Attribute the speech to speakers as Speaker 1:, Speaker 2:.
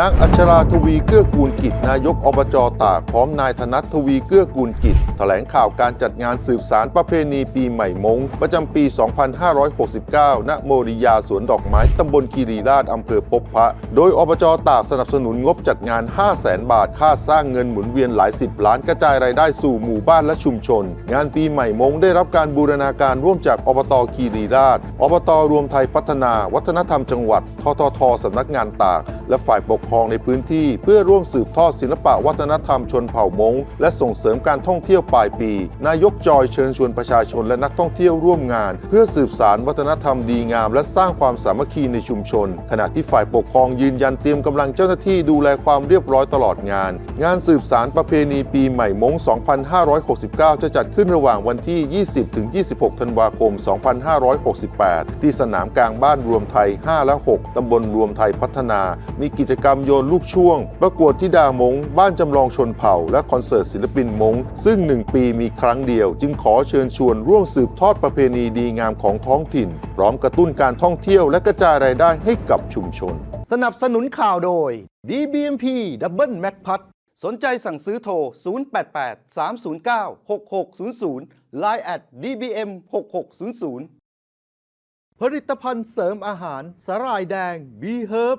Speaker 1: นางอัชราทวีเกื้อกูลกิจ นายกอบจตากพร้อมนายธนัททวีเกื้อกูลกิจ แถลงข่าวการจัดงานสืบสารประเพณีปีใหม่มง ประจำปี 2569 ณ โมริยาสวนดอกไม้ตำบลคีรีราชอำเภอพบพระ โดยอบจตากสนับสนุนงบจัดงาน 5 0 0แสนบาท ค่าสร้างเงินหมุนเวียนหลายสิบล้านกระจายรายได้สู่หมู่บ้านและชุมชน งานปีใหม่มงได้รับการบูรณาการร่วมจากอบตคีรีราชอบตรวมไทยพัฒนา วัฒนธรรมจังหวัดทททสำนักงานตาก และฝ่ายปกครองในพื้นที่เพื่อร่วมสืบทอดศิลปะวัฒนธรรมชนเผ่ามงและส่งเสริมการท่องเที่ยวปลายปี นายกจอยเชิญชวนประชาชนและนักท่องเที่ยวร่วมงาน เพื่อสืบสารวัฒนธรรมดีงาม และสร้างความสามัคคีในชุมชน ขณะที่ฝ่ายปกครองยืนยันเตรียมกำลังเจ้าหน้าที่ดูแลความเรียบร้อยตลอดงาน งานสืบสารประเพณีปีใหม่มง2569 จะจัดขึ้นระหว่างวันที่ 20ถึง26 ธันวาคม 2568 ที่สนามกลางบ้านรวมไทย 5 และ 6 ตำบลรวมไทยพัฒนามีกิจกรรมโยนลูกช่วง ประกวดทิดามง บ้านจำลองชนเผ่า และคอนเสิร์ตศิลปินมง ซึ่ง 1 ปีมีครั้งเดียว จึงขอเชิญชวนร่วมสืบทอดประเพณีดีงามของท้องถิ่น พร้อมกระตุ้นการท่องเที่ยวและกระจายรายได้ให้กับชุมชน
Speaker 2: สนับสนุนข่าวโดย DBMP Double Mac p a t สนใจสั่งซื้อโทร 088 309 6600 Line at DBM 6600ผลิตภัณฑ์เสริมอาหารสาหร่ายแดง B Herb